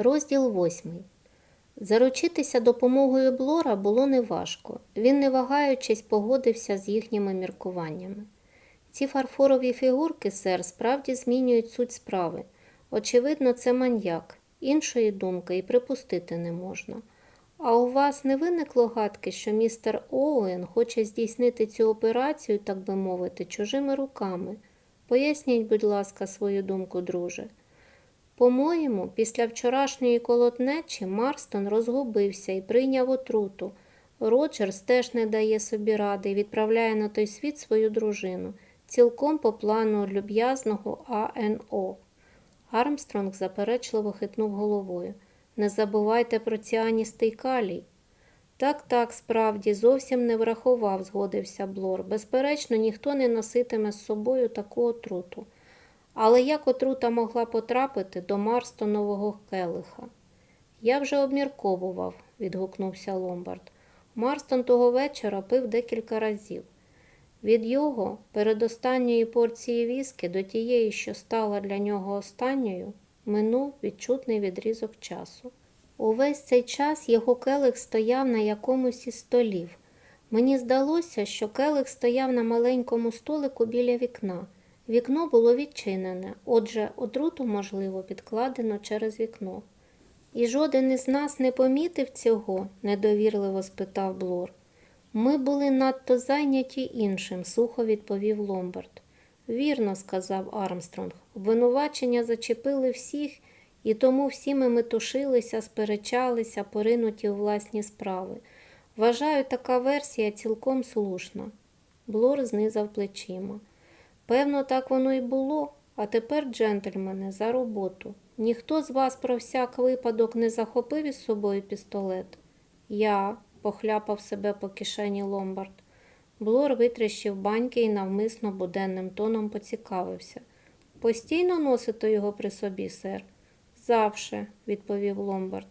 Розділ восьмий. Заручитися допомогою Блора було неважко. Він, не вагаючись, погодився з їхніми міркуваннями. Ці фарфорові фігурки, сер, справді змінюють суть справи. Очевидно, це маньяк. Іншої думки і припустити не можна. А у вас не виникло гадки, що містер Оуен хоче здійснити цю операцію, так би мовити, чужими руками? Поясніть, будь ласка, свою думку, друже. По-моєму, після вчорашньої колотнечі Марстон розгубився і прийняв отруту. Роджерс теж не дає собі ради і відправляє на той світ свою дружину, цілком по плану люб'язного АНО. Армстронг заперечливо хитнув головою. Не забувайте про ціаністий калій. Так, так, справді, зовсім не врахував, згодився Блор. Безперечно, ніхто не носитиме з собою таку отруту. Але як отрута могла потрапити до Марстонового келиха? Я вже обмірковував, відгукнувся Ломбард. Марстон того вечора пив декілька разів. Від його передостанньої порції віски до тієї, що стала для нього останньою, минув відчутний відрізок часу. Увесь цей час його келих стояв на якомусь із столів. Мені здалося, що келих стояв на маленькому столику біля вікна. Вікно було відчинене, отже, отруту, можливо, підкладено через вікно. І жоден із нас не помітив цього? недовірливо спитав Блор. Ми були надто зайняті іншим, сухо відповів Ломбард. Вірно, сказав Армстронг. Обвинувачення зачепили всіх, і тому всі ми метушилися, сперечалися, поринуті у власні справи. Вважаю, така версія цілком слушна. Блор знизав плечима. Певно, так воно і було. А тепер, джентльмени, за роботу. Ніхто з вас про всяк випадок не захопив із собою пістолет? Я, похляпав себе по кишені Ломбард. Блор витріщив баньки і навмисно буденним тоном поцікавився. Постійно носите його при собі, сер? Завше, відповів Ломбард.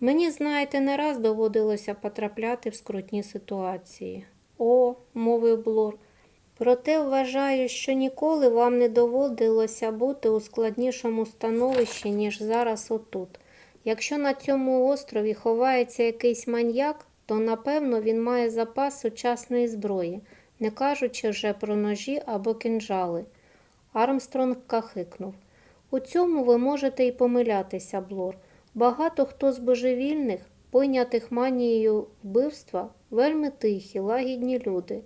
Мені, знаєте, не раз доводилося потрапляти в скрутні ситуації. О, мовив Блор. Проте вважаю, що ніколи вам не доводилося бути у складнішому становищі, ніж зараз отут. Якщо на цьому острові ховається якийсь маньяк, то напевно він має запас сучасної зброї, не кажучи вже про ножі або кинджали. Армстронг кахикнув. У цьому ви можете і помилятися, Блор. Багато хто з божевільних, пойнятих манією вбивства, вельми тихі, лагідні люди.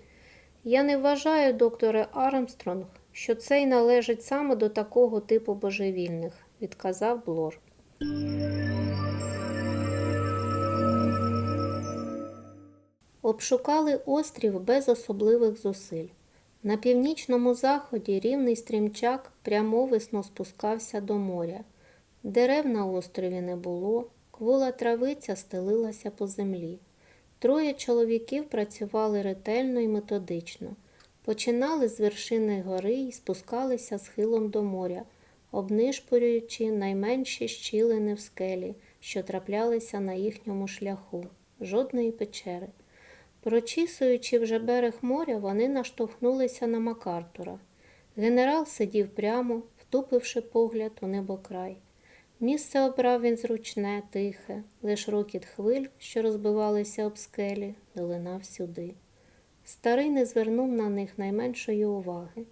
Я не вважаю, докторе Армстронг, що це й належить саме до такого типу божевільних, відказав Блор. Обшукали острів без особливих зусиль. На північному заході рівний стрімчак прямовисно спускався до моря. Дерев на острові не було, квола травиця стелилася по землі. Троє чоловіків працювали ретельно і методично. Починали з вершини гори і спускалися схилом до моря, обнишпорюючи найменші щілини в скелі, що траплялися на їхньому шляху, жодної печери. Прочісуючи вже берег моря, вони наштовхнулися на Макартура. Генерал сидів прямо, втупивши погляд у небокрай. Місце обрав він зручне, тихе, лиш рокіт хвиль, що розбивалися об скелі, долинав сюди. Старий не звернув на них найменшої уваги,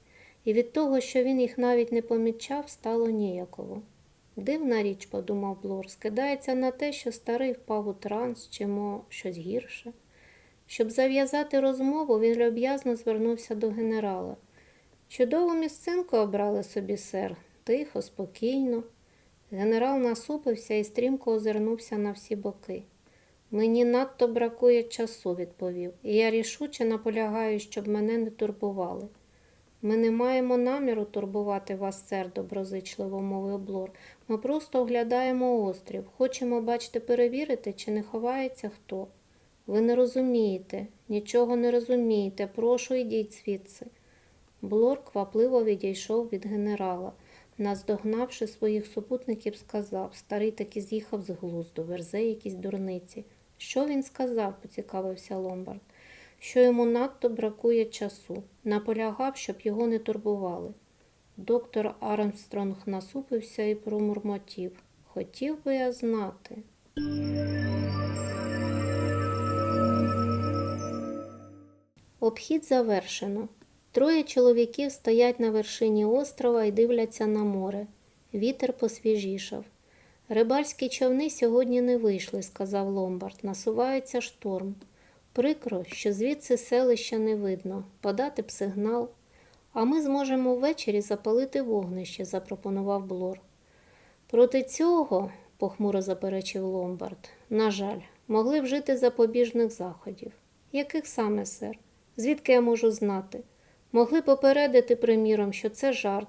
і від того, що він їх навіть не помічав, стало ніяково. Дивна річ, подумав Блор, скидається на те, що старий впав у транс чи мо щось гірше. Щоб зав'язати розмову, він люб'язно звернувся до генерала. Чудову місцинку обрали собі, сер, тихо, спокійно. Генерал насупився і стрімко озирнувся на всі боки. Мені надто бракує часу, відповів, і я рішуче наполягаю, щоб мене не турбували. Ми не маємо наміру турбувати вас, сер, доброзичливо мовив Блор. Ми просто оглядаємо острів, хочемо, бачите, перевірити, чи не ховається хто. Ви не розумієте, нічого не розумієте, прошу, йдіть звідси. Блор квапливо відійшов від генерала. Наздогнавши своїх супутників, сказав, старий таки з'їхав з глузду, верзе якісь дурниці. Що він сказав, поцікавився Ломбард, що йому надто бракує часу, наполягав, щоб його не турбували. Доктор Армстронг насупився і промурмотів. хотів би я знати. Обхід завершено. Троє чоловіків стоять на вершині острова і дивляться на море. Вітер посвіжішав. Рибальські човни сьогодні не вийшли, сказав Ломбард. Насувається шторм. Прикро, що звідси селища не видно, подати б сигнал. А ми зможемо ввечері запалити вогнище, запропонував Блор. Проти цього, похмуро заперечив Ломбард, на жаль, могли вжити запобіжних заходів. Яких саме, сер? Звідки я можу знати? Могли попередити, приміром, що це жарт.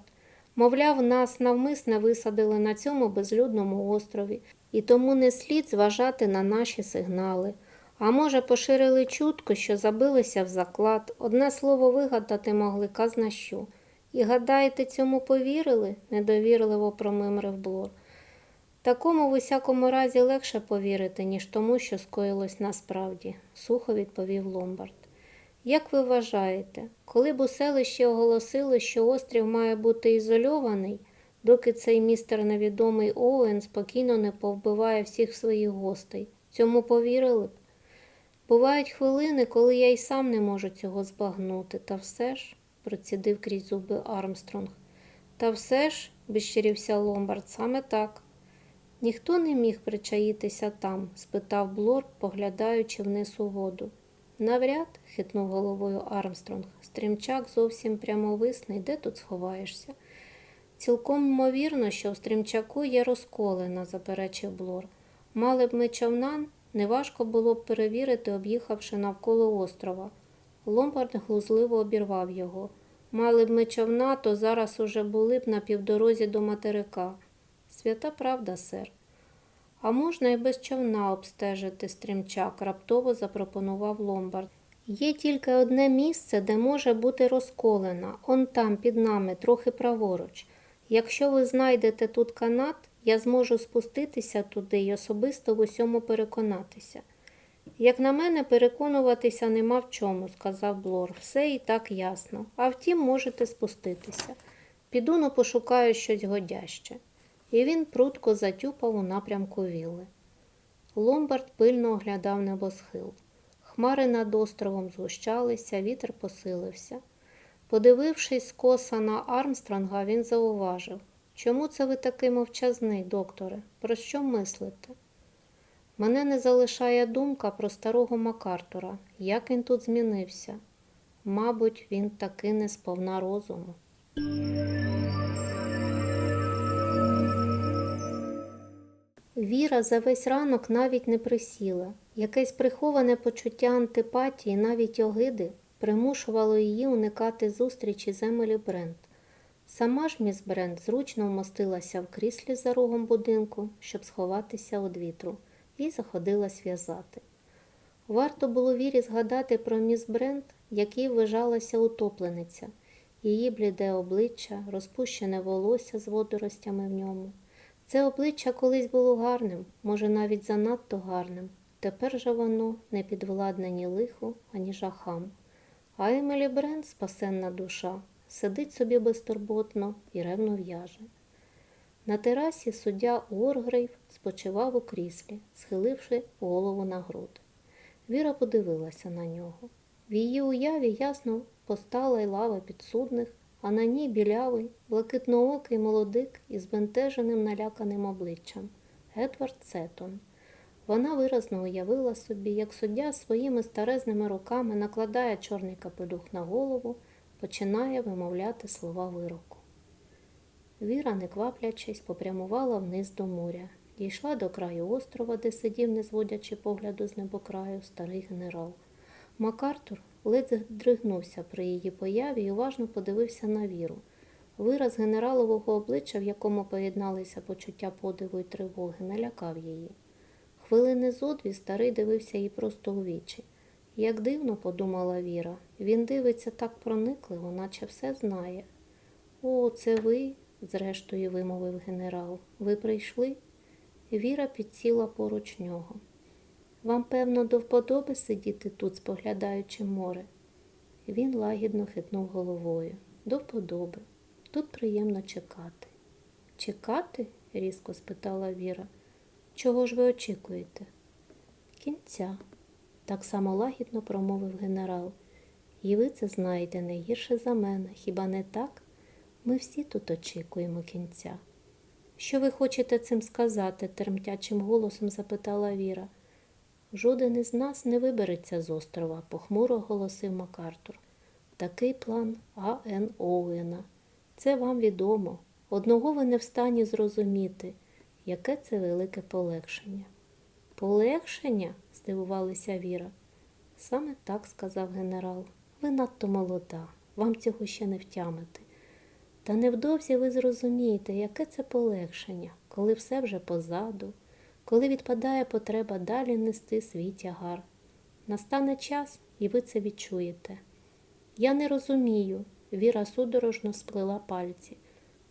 Мовляв, нас навмисне висадили на цьому безлюдному острові, і тому не слід зважати на наші сигнали. А може, поширили чутку, що забилися в заклад, одне слово вигадати могли казна що. І гадаєте, цьому повірили? недовірливо промимрив Блор. Такому в усякому разі легше повірити, ніж тому, що скоїлось насправді, сухо відповів Ломбард. Як ви вважаєте, коли б у селищі оголосили, що острів має бути ізольований, доки цей містер невідомий Оуен спокійно не повбиває всіх своїх гостей, цьому повірили б? Бувають хвилини, коли я й сам не можу цього збагнути, та все ж, процідив крізь зуби Армстронг. Та все ж, безщирівся Ломбард, саме так. Ніхто не міг причаїтися там? спитав Блор, поглядаючи вниз у воду. Навряд, хитнув головою Армстронг. Стрімчак зовсім прямовисний, де тут сховаєшся? Цілком ймовірно, що в стрімчаку є розколина, заперечив Блор. Мали б ми човнан, неважко було б перевірити, об'їхавши навколо острова. Ломбард глузливо обірвав його. Мали б ми човна, то зараз уже були б на півдорозі до материка. Свята правда, сер. А можна і без човна обстежити стрімчак, раптово запропонував Ломбард. Є тільки одне місце, де може бути розколена, он там, під нами, трохи праворуч. Якщо ви знайдете тут канат, я зможу спуститися туди і особисто в усьому переконатися. Як на мене, переконуватися нема в чому, сказав Блор. Все і так ясно. А втім, можете спуститися. Піду но пошукаю щось годяще. І він прутко затюпав у напрямку вілли. Ломбард пильно оглядав небосхил. Хмари над островом згущалися, вітер посилився. Подивившись скоса на Армстронга, він зауважив, чому це ви такий мовчазний, докторе? Про що мислите? Мене не залишає думка про старого Макартура, як він тут змінився. Мабуть, він таки не сповна розуму. Віра за весь ранок навіть не присіла. Якесь приховане почуття антипатії, навіть огиди, примушувало її уникати зустрічі з Емелі Брент. Сама ж міс Брент зручно вмостилася в кріслі за рогом будинку, щоб сховатися від вітру, і заходилась в'язати. Варто було вірі згадати про міс Брент, якій вважалася утоплениця, її бліде обличчя, розпущене волосся з водоростями в ньому. Це обличчя колись було гарним, може навіть занадто гарним. Тепер же воно не підвладне ні лиху, ані жахам. А Емелі Брент, спасенна душа, сидить собі безтурботно і ревно в'яже. На терасі суддя Уоргрейв спочивав у кріслі, схиливши голову на груди. Віра подивилася на нього. В її уяві ясно постала й лава підсудних, а на ній білявий, блакитноокий молодик із збентеженим наляканим обличчям Едвард Сетон. Вона виразно уявила собі, як суддя своїми старезними руками накладає чорний капелюх на голову, починає вимовляти слова вироку. Віра, не кваплячись, попрямувала вниз до моря, дійшла до краю острова, де сидів, не зводячи погляду з небокраю, старий генерал. Макартур ледь здригнувся при її появі і уважно подивився на віру. Вираз генералового обличчя, в якому поєдналися почуття подиву й тривоги, налякав її. Хвилини зодві старий дивився їй просто у вічі. Як дивно, подумала Віра, він дивиться так проникливо, наче все знає. О, це ви, зрештою вимовив генерал. Ви прийшли? Віра підсіла поруч нього. Вам, певно, до вподоби сидіти тут, споглядаючи море. Він лагідно хитнув головою. До вподоби. Тут приємно чекати. Чекати? різко спитала Віра. Чого ж ви очікуєте? Кінця, так само лагідно промовив генерал. І ви це знаєте не гірше за мене, хіба не так? Ми всі тут очікуємо кінця. Що ви хочете цим сказати? тремтячим голосом запитала Віра. Жоден із нас не вибереться з острова, похмуро оголосив Макартур. Такий план А.Н. Оуена. Це вам відомо. Одного ви не в стані зрозуміти, яке це велике полегшення. Полегшення? здивувалася Віра. Саме так сказав генерал. Ви надто молода, вам цього ще не втямити. Та невдовзі ви зрозумієте, яке це полегшення, коли все вже позаду, коли відпадає потреба далі нести свій тягар. Настане час, і ви це відчуєте. Я не розумію, Віра судорожно сплела пальці.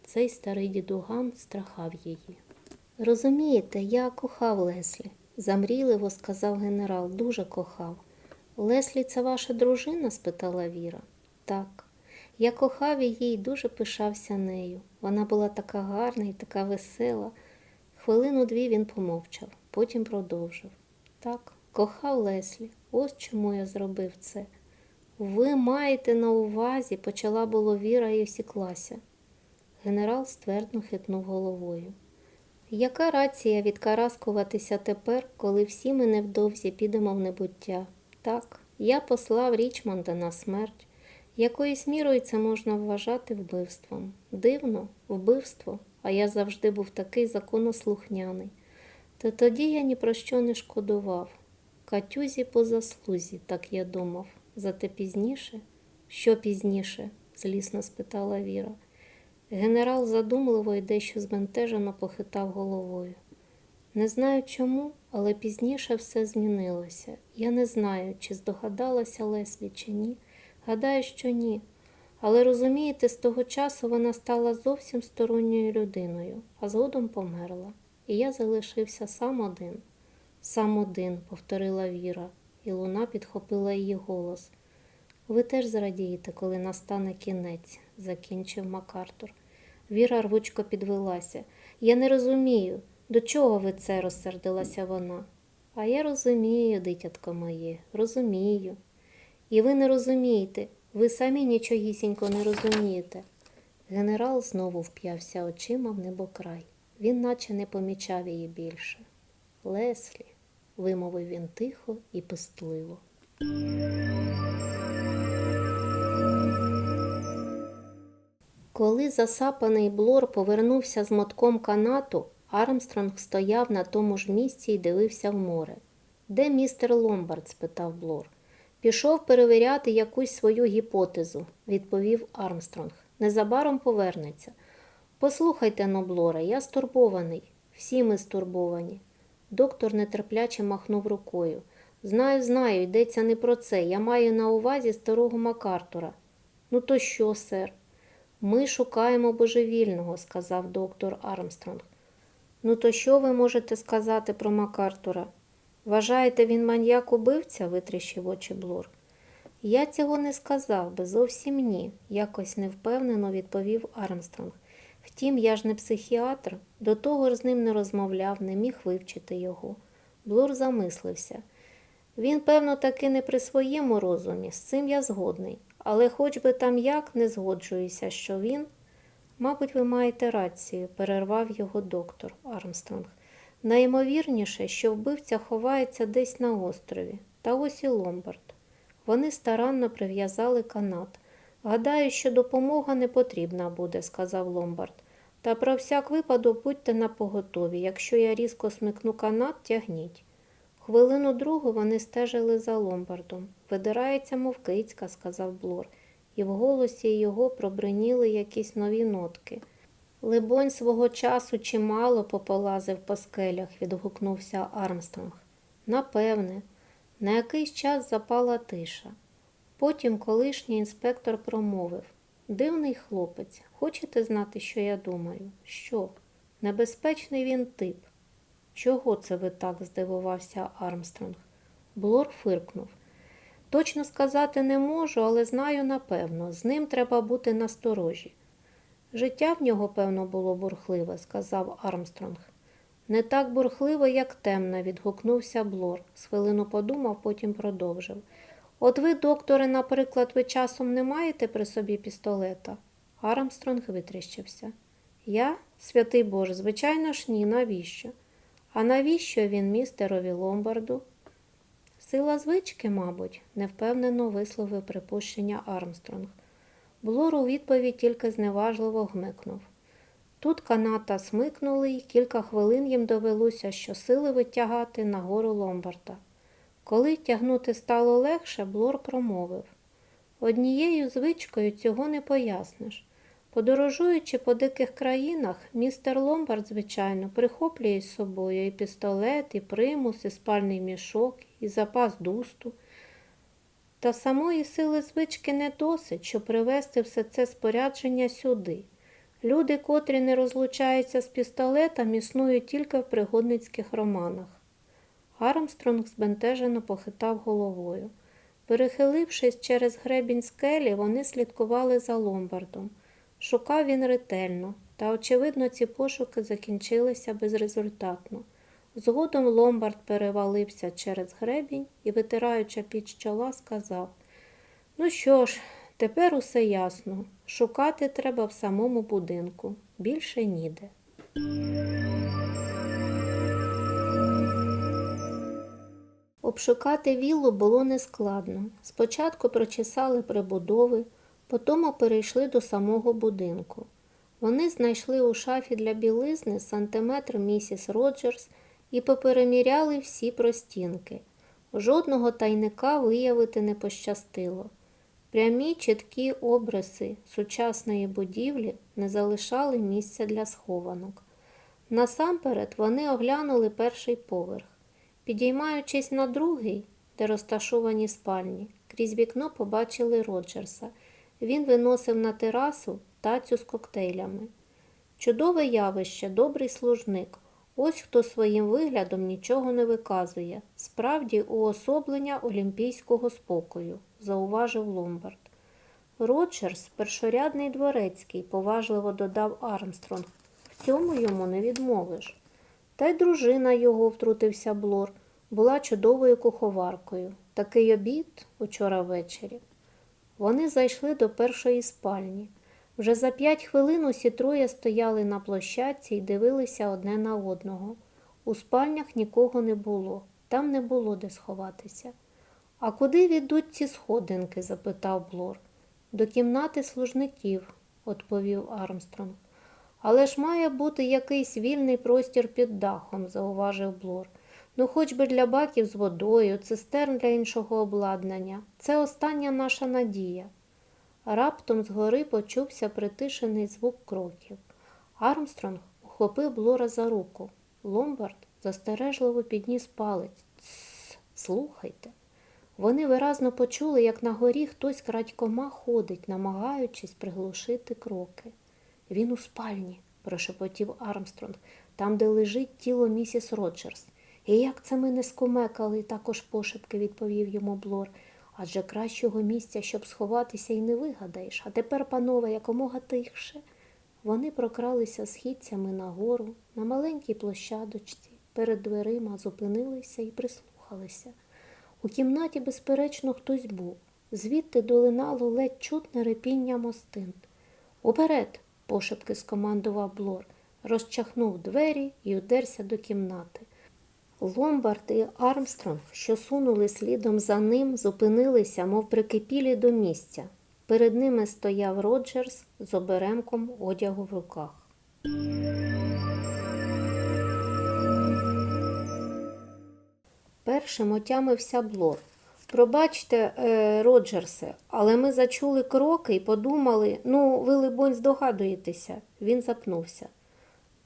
Цей старий дідуган страхав її. Розумієте, я кохав Леслі, замрійливо сказав генерал, дуже кохав. Леслі це ваша дружина? спитала Віра. Так. Я кохав її і дуже пишався нею. Вона була така гарна і така весела. Хвилину-дві він помовчав, потім продовжив. Так, кохав Леслі, ось чому я зробив це. Ви маєте на увазі, почала було Віра і осіклася. Генерал ствердно хитнув головою. Яка рація відкараскуватися тепер, коли всі ми невдовзі підемо в небуття? Так, я послав Річмонда на смерть. Якоюсь мірою це можна вважати вбивством. Дивно, вбивство, а я завжди був такий законослухняний. Та тоді я ні про що не шкодував. Катюзі по заслузі, так я думав. Зате пізніше? Що пізніше? злісно спитала Віра. Генерал задумливо і дещо збентежено похитав головою. Не знаю чому, але пізніше все змінилося. Я не знаю, чи здогадалася Леслі, чи ні. Гадаю, що ні. Але розумієте, з того часу вона стала зовсім сторонньою людиною, а згодом померла. І я залишився сам один. Сам один, повторила Віра, і луна підхопила її голос. Ви теж зрадієте, коли настане кінець, закінчив Макартур. Віра рвучко підвелася. Я не розумію, до чого ви це розсердилася вона. А я розумію, дитятко моє, розумію. І ви не розумієте, ви самі нічогісінько не розумієте. Генерал знову вп'явся очима в небокрай. Він наче не помічав її більше. Леслі, вимовив він тихо і пестливо. Коли засапаний Блор повернувся з мотком канату, Армстронг стояв на тому ж місці і дивився в море. Де містер Ломбард? спитав Блор. Пішов перевіряти якусь свою гіпотезу, відповів Армстронг. Незабаром повернеться. Послухайте, Ноблоре, я стурбований. Всі ми стурбовані. Доктор нетерпляче махнув рукою. Знаю, знаю, йдеться не про це. Я маю на увазі старого Макартура. Ну, то що, сер? Ми шукаємо божевільного, сказав доктор Армстронг. Ну, то що ви можете сказати про Макартура? Вважаєте, він маньяк убивця? витріщив очі Блор. Я цього не сказав би, зовсім ні, якось невпевнено відповів Армстронг. Втім, я ж не психіатр, до того ж з ним не розмовляв, не міг вивчити його. Блор замислився. Він, певно, таки не при своєму розумі, з цим я згодний, але хоч би там як не згоджуюся, що він. Мабуть, ви маєте рацію, перервав його доктор Армстронг. Найімовірніше, що вбивця ховається десь на острові, та ось і Ломбард. Вони старанно прив'язали канат. Гадаю, що допомога не потрібна буде, сказав Ломбард. Та про всяк випадок будьте напоготові. Якщо я різко смикну канат, тягніть. Хвилину другу вони стежили за Ломбардом. Видирається, мов кицька, сказав Блор, і в голосі його пробриніли якісь нові нотки. Либонь, свого часу чимало пополазив по скелях, відгукнувся Армстронг. Напевне, на якийсь час запала тиша. Потім колишній інспектор промовив Дивний хлопець, хочете знати, що я думаю? Що? Небезпечний він тип. Чого це ви так? здивувався Армстронг. Блор фиркнув. Точно сказати не можу, але знаю напевно, з ним треба бути насторожі. Життя в нього, певно, було бурхливе, сказав Армстронг. Не так бурхливе, як темне, відгукнувся Блор. З хвилину подумав, потім продовжив. От ви, докторе, наприклад, ви часом не маєте при собі пістолета? Армстронг витріщився. Я, святий Боже, звичайно ж ні, навіщо? А навіщо він містерові Ломбарду? Сила звички, мабуть, невпевнено висловив припущення Армстронг. Блор у відповідь тільки зневажливо гмикнув. Тут каната смикнули, і кілька хвилин їм довелося щосили витягати нагору Ломбарда. Коли тягнути стало легше, Блор промовив. Однією звичкою цього не поясниш. Подорожуючи по диких країнах, містер Ломбард, звичайно, прихоплює з собою і пістолет, і примус, і спальний мішок, і запас дусту. Та самої сили звички не досить, щоб привезти все це спорядження сюди. Люди, котрі не розлучаються з пістолетом, існують тільки в пригодницьких романах. Армстронг збентежено похитав головою. Перехилившись через гребінь скелі, вони слідкували за ломбардом. Шукав він ретельно, та, очевидно, ці пошуки закінчилися безрезультатно. Згодом ломбард перевалився через гребінь і, витираючи під чола, сказав Ну що ж, тепер усе ясно. Шукати треба в самому будинку. Більше ніде. Обшукати віллу було нескладно. Спочатку прочесали прибудови, потім перейшли до самого будинку. Вони знайшли у шафі для білизни сантиметр місіс Роджерс і попереміряли всі простінки. Жодного тайника виявити не пощастило. Прямі чіткі обриси сучасної будівлі не залишали місця для схованок. Насамперед вони оглянули перший поверх. Підіймаючись на другий, де розташовані спальні, крізь вікно побачили Роджерса. Він виносив на терасу тацю з коктейлями. Чудове явище, добрий служник. Ось хто своїм виглядом нічого не виказує. Справді уособлення олімпійського спокою, зауважив Ломбард. Роджерс першорядний дворецький, поважливо додав Армстронг. В цьому йому не відмовиш. Та й дружина його, втрутився Блор, була чудовою куховаркою. Такий обід учора ввечері. Вони зайшли до першої спальні. Вже за п'ять хвилин усі троє стояли на площадці і дивилися одне на одного. У спальнях нікого не було, там не було де сховатися. А куди відуть ці сходинки? запитав Блор. До кімнати служників, відповів Армстронг. Але ж має бути якийсь вільний простір під дахом, зауважив Блор. Ну, хоч би для баків з водою, цистерн для іншого обладнання. Це остання наша надія. Раптом згори почувся притишений звук кроків. Армстронг ухопив Блора за руку. Ломбард застережливо підніс палець. Тсс, слухайте. Вони виразно почули, як на горі хтось крадькома ходить, намагаючись приглушити кроки. Він у спальні, прошепотів Армстронг, там, де лежить тіло місіс Роджерс. І як це ми не скумекали, також пошепки відповів йому Блор. Адже кращого місця, щоб сховатися, і не вигадаєш. А тепер, панове, якомога тихше. Вони прокралися східцями нагору, на маленькій площадочці, перед дверима зупинилися і прислухалися. У кімнаті, безперечно, хтось був. Звідти долинало ледь чутне репіння мостин. Уперед, пошепки скомандував Блор, розчахнув двері і удерся до кімнати. Ломбард і Армстронг, що сунули слідом за ним, зупинилися, мов прикипілі до місця. Перед ними стояв Роджерс з оберемком одягу в руках. Першим отямився Блор. Пробачте, е, Роджерсе, але ми зачули кроки і подумали, ну, ви, либонь, здогадуєтеся. Він запнувся.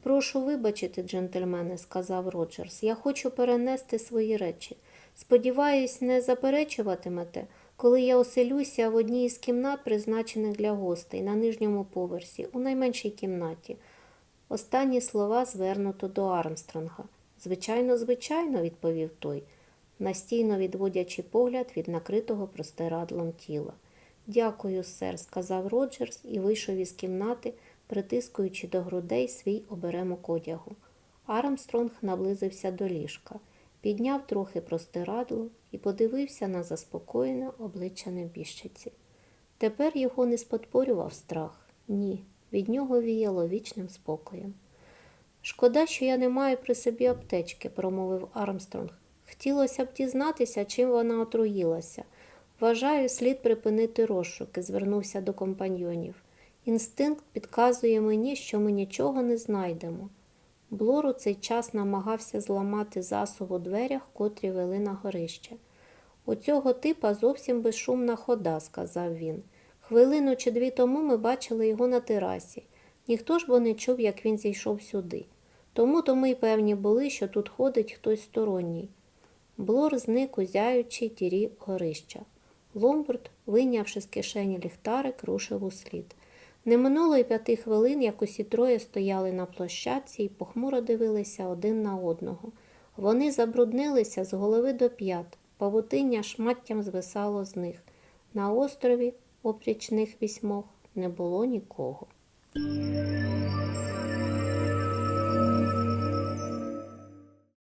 Прошу вибачити, джентльмени, сказав Роджерс. Я хочу перенести свої речі. Сподіваюсь, не заперечуватимете, коли я оселюся в одній із кімнат, призначених для гостей, на нижньому поверсі, у найменшій кімнаті. Останні слова звернуто до Армстронга. Звичайно, звичайно, відповів той, настійно відводячи погляд від накритого простирадлом тіла. Дякую, сер, сказав Роджерс і вийшов із кімнати, притискуючи до грудей свій оберемок одягу. Армстронг наблизився до ліжка, підняв трохи простирадло і подивився на заспокоєне обличчя небіжчиці. Тепер його не спотворював страх. Ні, від нього віяло вічним спокоєм. Шкода, що я не маю при собі аптечки, промовив Армстронг. Хотілося б дізнатися, чим вона отруїлася. Вважаю, слід припинити розшуки, звернувся до компаньйонів. Інстинкт підказує мені, що ми нічого не знайдемо. Блор у цей час намагався зламати засув у дверях, котрі вели на горище. У цього типа зовсім безшумна хода, сказав він. Хвилину чи дві тому ми бачили його на терасі. Ніхто ж бо не чув, як він зійшов сюди. Тому то ми й певні були, що тут ходить хтось сторонній. Блор зник у тірі горища. Ломбард, вийнявши з кишені ліхтарик, рушив у слід. Не минуло й п'яти хвилин, як усі троє стояли на площадці і похмуро дивилися один на одного. Вони забруднилися з голови до п'ят, павутиння шматтям звисало з них. На острові, опріч них вісьмох, не було нікого.